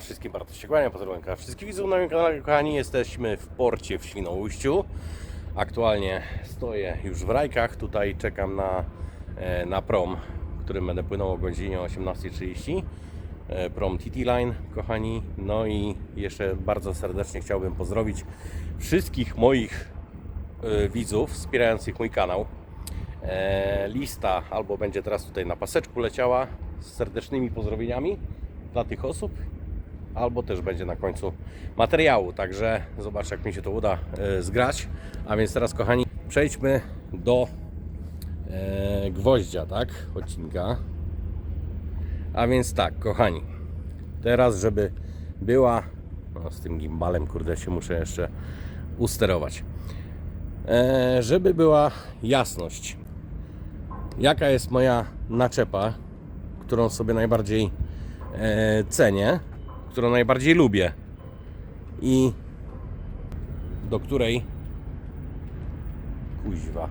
Wszystkim, Bartosz się kłania, pozdrowienia wszystkich widzów na moim kanale, kochani. Jesteśmy w porcie w Świnoujściu. Aktualnie stoję już w Rajkach, tutaj czekam na, e, na prom, którym będę płynął o godzinie 18.30. E, Prom TT Line, kochani. No i jeszcze bardzo serdecznie chciałbym pozdrowić wszystkich moich e, widzów wspierających mój kanał. Lista albo będzie teraz tutaj na paseczku leciała z serdecznymi pozdrowieniami dla tych osób, albo też będzie na końcu materiału. Także zobaczę, jak mi się to uda e, zgrać. A więc teraz, kochani, przejdźmy do e, gwoździa, tak? Odcinka. A więc tak, kochani, teraz, żeby była. No, z tym gimbalem, kurde, się muszę jeszcze usterować. E, żeby była jasność, jaka jest moja naczepa, którą sobie najbardziej e, cenię, którą najbardziej lubię i do której kuźwa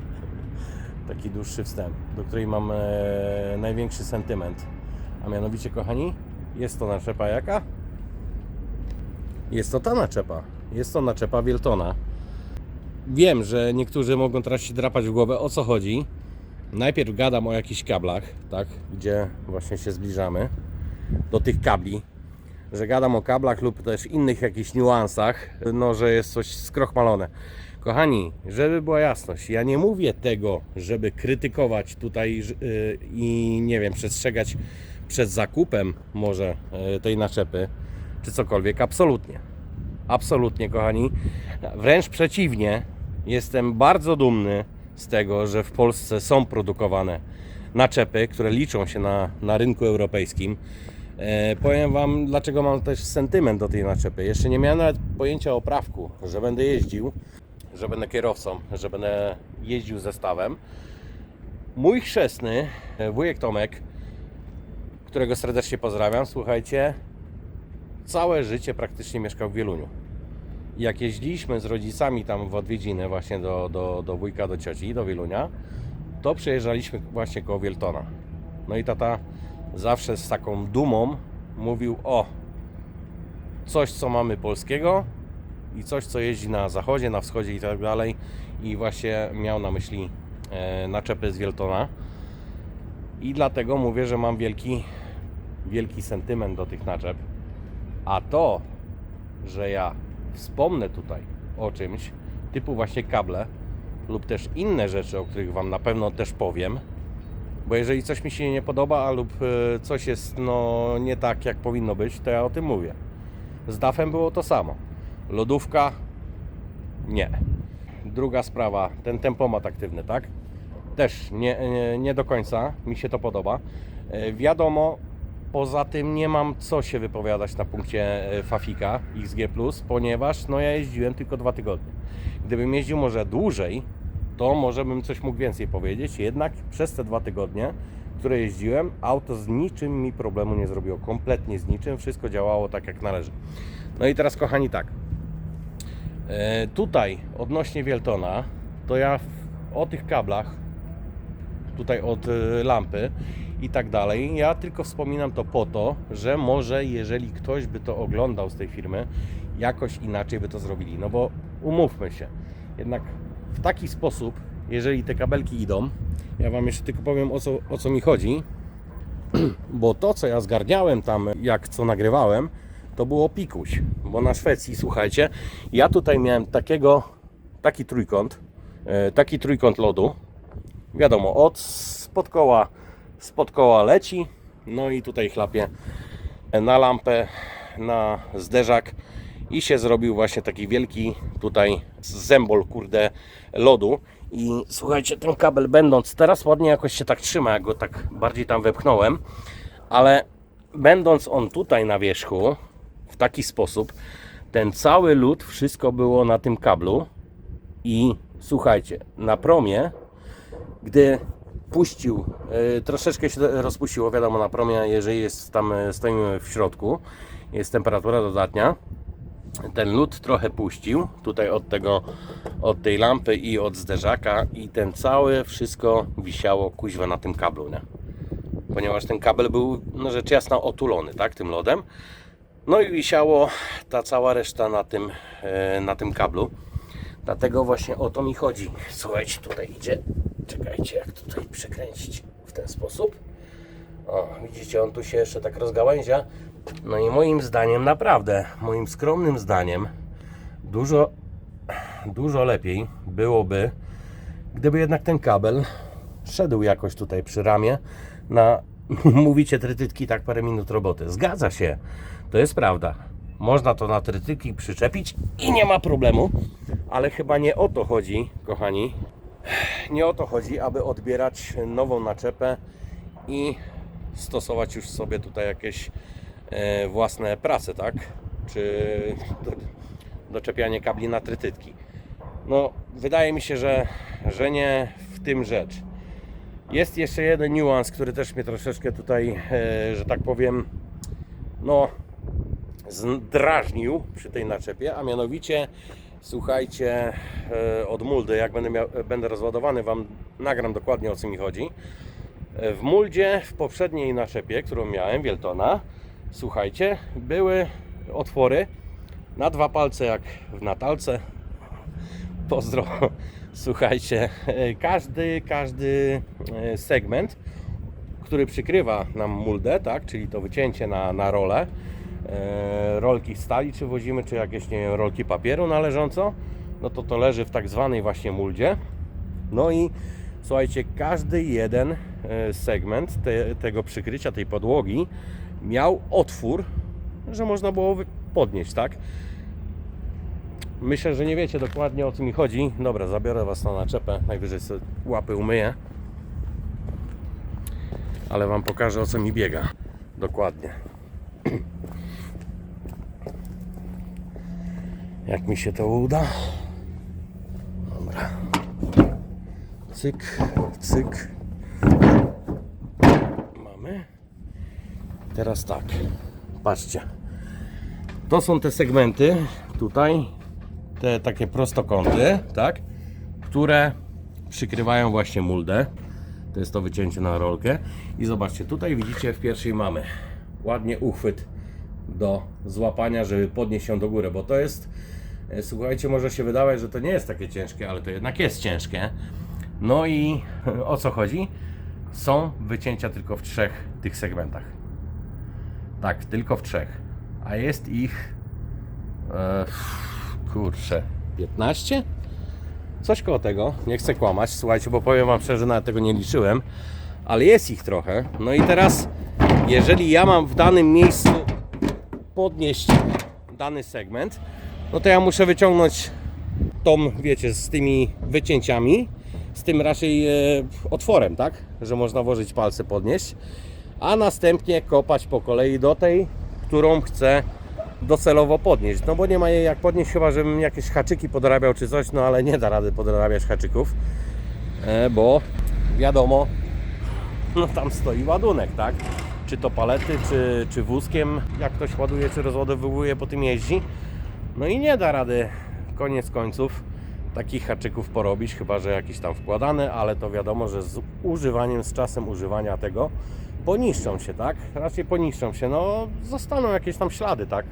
taki dłuższy wstęp, do której mam e, największy sentyment. A mianowicie, kochani, jest to naczepa jaka? Jest to ta naczepa. Jest to naczepa Wieltona. Wiem, że niektórzy mogą teraz się drapać w głowę o co chodzi. Najpierw gadam o jakichś kablach, tak, gdzie właśnie się zbliżamy do tych kabli, że gadam o kablach lub też innych jakichś niuansach, no, że jest coś skrochmalone. Kochani, żeby była jasność, ja nie mówię tego, żeby krytykować tutaj yy, i nie wiem, przestrzegać przed zakupem może yy, tej naczepy, czy cokolwiek, absolutnie. Absolutnie, kochani. Wręcz przeciwnie, jestem bardzo dumny z tego, że w Polsce są produkowane naczepy, które liczą się na, na rynku europejskim. E, powiem Wam, dlaczego mam też sentyment do tej naczepy. Jeszcze nie miałem nawet pojęcia o prawku, że będę jeździł, że będę kierowcą, że będę jeździł zestawem. Mój chrzestny, e, wujek Tomek, którego serdecznie pozdrawiam, słuchajcie, całe życie praktycznie mieszkał w Wieluniu. Jak jeździliśmy z rodzicami tam w odwiedziny właśnie do, do, do wujka, do cioci, do Wielunia, to przejeżdżaliśmy właśnie koło Wieltona. No i tata zawsze z taką dumą mówił o coś, co mamy polskiego i coś, co jeździ na zachodzie, na wschodzie i tak dalej. I właśnie miał na myśli e, naczepy z Wieltona. I dlatego mówię, że mam wielki, wielki sentyment do tych naczep. A to, że ja wspomnę tutaj o czymś, typu właśnie kable lub też inne rzeczy, o których Wam na pewno też powiem, bo jeżeli coś mi się nie podoba lub e, coś jest no, nie tak, jak powinno być, to ja o tym mówię. Z DAF-em było to samo. Lodówka nie. Druga sprawa, ten tempomat aktywny, tak? Też nie, nie, nie do końca mi się to podoba. E, Wiadomo, Poza tym nie mam co się wypowiadać na punkcie e, Fafika XG, ponieważ no ja jeździłem tylko dwa tygodnie. Gdybym jeździł może dłużej, to może bym coś mógł więcej powiedzieć. Jednak przez te dwa tygodnie, które jeździłem, auto z niczym mi problemu nie zrobiło. Kompletnie z niczym. Wszystko działało tak jak należy. No i teraz, kochani, tak. E, tutaj odnośnie Wieltona, to ja o tych kablach tutaj od y, lampy i tak dalej. Ja tylko wspominam to po to, że może jeżeli ktoś by to oglądał z tej firmy, jakoś inaczej by to zrobili. No bo umówmy się, jednak w taki sposób, jeżeli te kabelki idą, ja Wam jeszcze tylko powiem o co, o co mi chodzi, bo to co ja zgarniałem tam, jak co nagrywałem, to było pikuś, bo na Szwecji, słuchajcie, ja tutaj miałem takiego, taki trójkąt, e, taki trójkąt lodu, wiadomo, od spod koła, spod koła leci, no i tutaj chlapie na lampę, na zderzak i się zrobił właśnie taki wielki tutaj zembol, kurde, lodu. I słuchajcie, ten kabel będąc, teraz ładnie jakoś się tak trzyma, jak go tak bardziej tam wepchnąłem, ale będąc on tutaj na wierzchu, w taki sposób, ten cały lód, wszystko było na tym kablu. I słuchajcie, na promie gdy puścił, e, troszeczkę się rozpuściło, wiadomo na promie, jeżeli jest tam, e, stoimy w środku, jest temperatura dodatnia, ten lód trochę puścił, tutaj od tego, od tej lampy i od zderzaka i ten cały, wszystko wisiało kuźwa na tym kablu, nie? ponieważ ten kabel był, no rzecz jasna, otulony, tak, tym lodem. No i wisiało ta cała reszta na tym, e, na tym kablu. Dlatego właśnie o to mi chodzi. Słuchajcie, tutaj idzie. Czekajcie, jak tutaj przekręcić w ten sposób. O, widzicie, on tu się jeszcze tak rozgałęzia. No i moim zdaniem, naprawdę, moim skromnym zdaniem, dużo, dużo lepiej byłoby, gdyby jednak ten kabel szedł jakoś tutaj przy ramię na, mówicie, trytytki, tak parę minut roboty. Zgadza się, to jest prawda. Można to na trytytki przyczepić i nie ma problemu, ale chyba nie o to chodzi, kochani. Nie o to chodzi, aby odbierać nową naczepę i stosować już sobie tutaj jakieś własne prace, tak? Czy do, doczepianie kabli na trytytki. No, wydaje mi się, że, że nie w tym rzecz. Jest jeszcze jeden niuans, który też mnie troszeczkę tutaj, e, że tak powiem, no, zdrażnił przy tej naczepie, a mianowicie, słuchajcie, e, od muldy, jak będę, miał, będę rozładowany, Wam nagram dokładnie o co mi chodzi. E, W muldzie, w poprzedniej naczepie, którą miałem, Wieltona, słuchajcie, były otwory na dwa palce, jak w Natalce. Pozdro. Słuchajcie, każdy, każdy e, segment, który przykrywa nam muldę, tak, czyli to wycięcie na, na rolę, e, rolki stali, czy wozimy, czy jakieś nie wiem, rolki papieru należąco, no to to leży w tak zwanej właśnie muldzie. No i słuchajcie, każdy jeden e, segment te, tego przykrycia, tej podłogi miał otwór, że można było podnieść, tak? Myślę, że nie wiecie dokładnie o co mi chodzi. Dobra, zabiorę Was na naczepę, najwyżej sobie łapy umyję. Ale Wam pokażę o co mi biega. Dokładnie. Jak mi się to uda. Dobra. Cyk, cyk. Mamy. Teraz tak. Patrzcie. To są te segmenty tutaj, te takie prostokąty, tak? Które przykrywają właśnie muldę. To jest to wycięcie na rolkę. I zobaczcie, tutaj widzicie w pierwszej mamy ładnie uchwyt do złapania, żeby podnieść ją do góry, bo to jest, e, słuchajcie, może się wydawać, że to nie jest takie ciężkie, ale to jednak jest ciężkie. No i o co chodzi? Są wycięcia tylko w trzech tych segmentach. Tak, tylko w trzech. A jest ich. E, kurczę, 15? Coś koło tego. Nie chcę kłamać, słuchajcie, bo powiem Wam szczerze, nawet tego nie liczyłem. Ale jest ich trochę. No i teraz, jeżeli ja mam w danym miejscu podnieść dany segment, no to ja muszę wyciągnąć tą, wiecie, z tymi wycięciami, z tym raczej e, otworem, tak? Że można włożyć palce, podnieść, a następnie kopać po kolei do tej, którą chcę docelowo podnieść. No bo nie ma jej jak podnieść, chyba żebym jakieś haczyki podrabiał czy coś, no ale nie da rady podrabiać haczyków, e, bo wiadomo, no tam stoi ładunek, tak? Czy to palety, czy, czy wózkiem, jak ktoś ładuje, czy rozładowuje, po tym jeździ. No i nie da rady koniec końców takich haczyków porobić, chyba że jakiś tam wkładany, ale to wiadomo, że z używaniem, z czasem używania tego poniszczą się, tak? Raczej poniszczą się, no zostaną jakieś tam ślady, tak?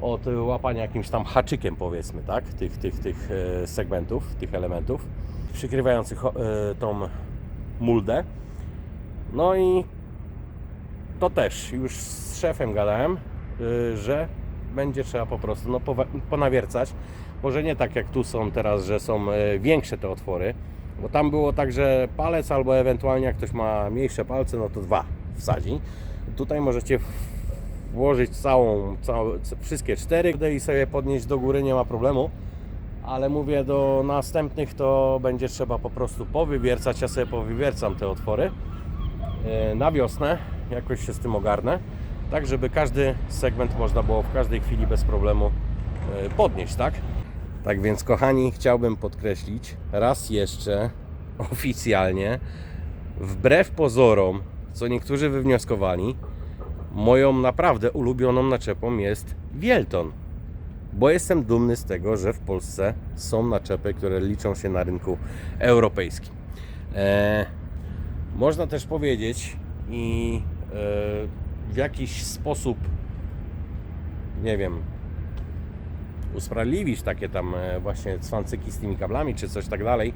Od łapania jakimś tam haczykiem powiedzmy, tak? Tych, tych, tych e, segmentów, tych elementów przykrywających e, tą muldę. No i to też już z szefem gadałem, y, że będzie trzeba po prostu no, ponawiercać. Może nie tak jak tu są teraz, że są e, większe te otwory, bo tam było tak, że palec albo ewentualnie jak ktoś ma mniejsze palce, no to dwa wsadzi. Tutaj możecie włożyć całą, całe, c- wszystkie cztery i sobie podnieść do góry, nie ma problemu. Ale mówię, do następnych to będzie trzeba po prostu powywiercać. Ja sobie powywiercam te otwory e, na wiosnę, jakoś się z tym ogarnę, tak żeby każdy segment można było w każdej chwili bez problemu e, podnieść, tak? Tak więc kochani, chciałbym podkreślić raz jeszcze oficjalnie, wbrew pozorom, co niektórzy wywnioskowali, moją naprawdę ulubioną naczepą jest Wielton. Bo jestem dumny z tego, że w Polsce są naczepy, które liczą się na rynku europejskim. Eee, można też powiedzieć, i e, w jakiś sposób, nie wiem, usprawiedliwić takie tam e, właśnie cwancyki z tymi kablami czy coś tak dalej,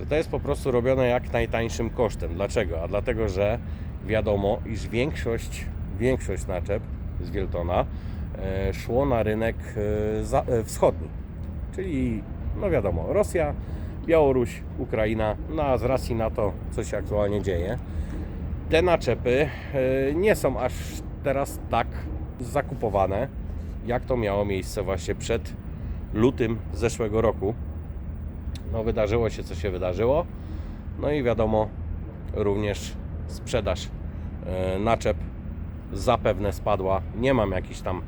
że to jest po prostu robione jak najtańszym kosztem. Dlaczego? A dlatego, że wiadomo, iż większość, większość naczep z Wieltona e, szło na rynek e, wschodni, czyli no wiadomo, Rosja, Białoruś, Ukraina, no a z racji na to, co się aktualnie dzieje, te naczepy nie są aż teraz tak zakupowane, jak to miało miejsce właśnie przed lutym zeszłego roku. No wydarzyło się co się wydarzyło. No i wiadomo, również sprzedaż e, naczep zapewne spadła. Nie mam jakichś tam,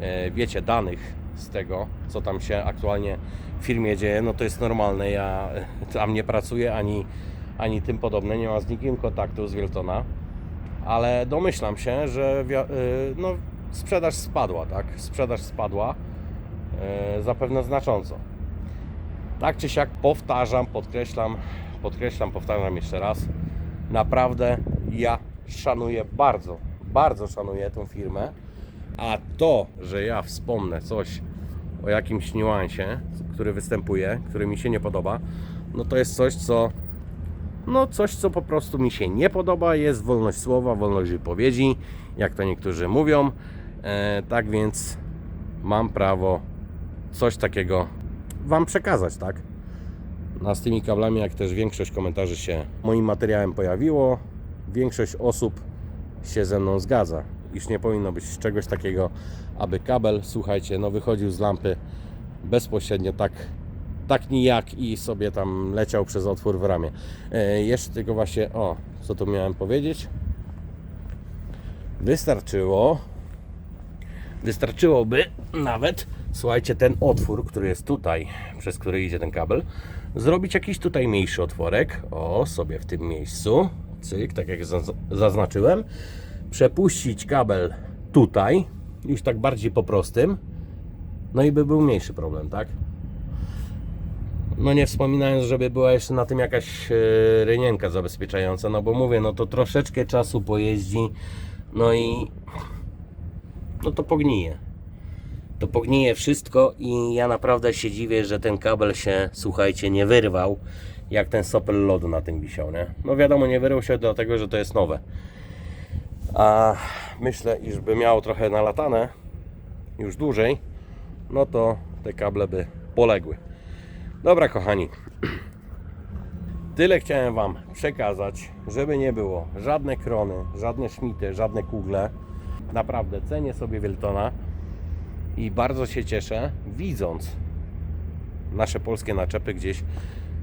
e, wiecie, danych z tego, co tam się aktualnie w firmie dzieje. No to jest normalne. Ja tam nie pracuję ani, ani tym podobne. Nie mam z nikim kontaktu z Wieltona. Ale domyślam się, że y, no, sprzedaż spadła, tak? Sprzedaż spadła e, zapewne znacząco. Tak czy siak powtarzam, podkreślam, podkreślam, powtarzam jeszcze raz. Naprawdę ja szanuję bardzo, bardzo szanuję tą firmę. A to, że ja wspomnę coś o jakimś niuansie, który występuje, który mi się nie podoba, no to jest coś, co no coś, co po prostu mi się nie podoba, jest wolność słowa, wolność wypowiedzi, jak to niektórzy mówią. E, tak więc mam prawo coś takiego Wam przekazać, tak? No, z tymi kablami, jak też większość komentarzy się moim materiałem pojawiło, większość osób się ze mną zgadza, iż nie powinno być czegoś takiego, aby kabel, słuchajcie, no wychodził z lampy bezpośrednio tak, tak nijak i sobie tam leciał przez otwór w ramię. E, jeszcze tylko właśnie, o, co tu miałem powiedzieć? Wystarczyło, wystarczyłoby nawet, słuchajcie, ten otwór, który jest tutaj, przez który idzie ten kabel, zrobić jakiś tutaj mniejszy otworek, o, sobie w tym miejscu, cyk, tak jak zaz- zaznaczyłem, przepuścić kabel tutaj, już tak bardziej po prostym, no i by był mniejszy problem, tak? No nie wspominając, żeby była jeszcze na tym jakaś e, rynienka zabezpieczająca, no bo mówię, no to troszeczkę czasu pojeździ, no i no to pognije. To pognije wszystko i ja naprawdę się dziwię, że ten kabel się, słuchajcie, nie wyrwał, jak ten sopel lodu na tym wisiał, nie? No wiadomo, nie wyrwał się dlatego, że to jest nowe. A myślę, iż by miało trochę nalatane już dłużej, no to te kable by poległy. Dobra, kochani. Tyle chciałem Wam przekazać, żeby nie było żadne krony, żadne szmity, żadne kugle. Naprawdę cenię sobie Wieltona i bardzo się cieszę, widząc nasze polskie naczepy gdzieś,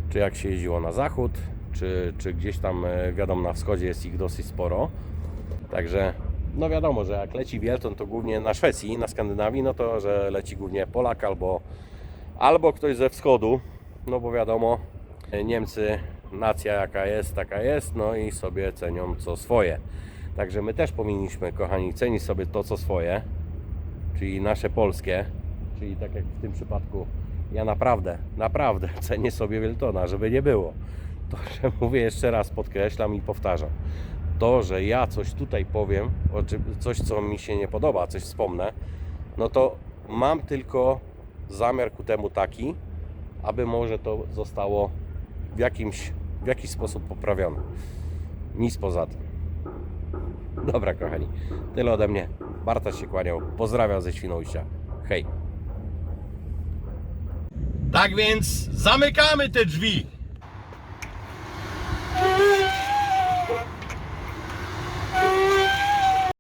czy jak się jeździło na zachód, czy, czy gdzieś tam, e, wiadomo, na wschodzie jest ich dosyć sporo. Także, no wiadomo, że jak leci Wielton, to głównie na Szwecji, na Skandynawii, no to, że leci głównie Polak albo, albo ktoś ze wschodu, no bo wiadomo, Niemcy, nacja jaka jest, taka jest, no i sobie cenią co swoje. Także my też powinniśmy, kochani, cenić sobie to, co swoje, czyli nasze polskie, czyli tak jak w tym przypadku, ja naprawdę, naprawdę cenię sobie Wieltona, żeby nie było. To, że mówię jeszcze raz, podkreślam i powtarzam. To, że ja coś tutaj powiem, coś, co mi się nie podoba, coś wspomnę, no to mam tylko zamiar ku temu taki, aby może to zostało w jakimś, w jakiś sposób poprawione. Nic poza tym. Dobra, kochani, tyle ode mnie. Barta się kłaniał. Pozdrawiam ze Świnoujścia. Hej. Tak więc zamykamy te drzwi.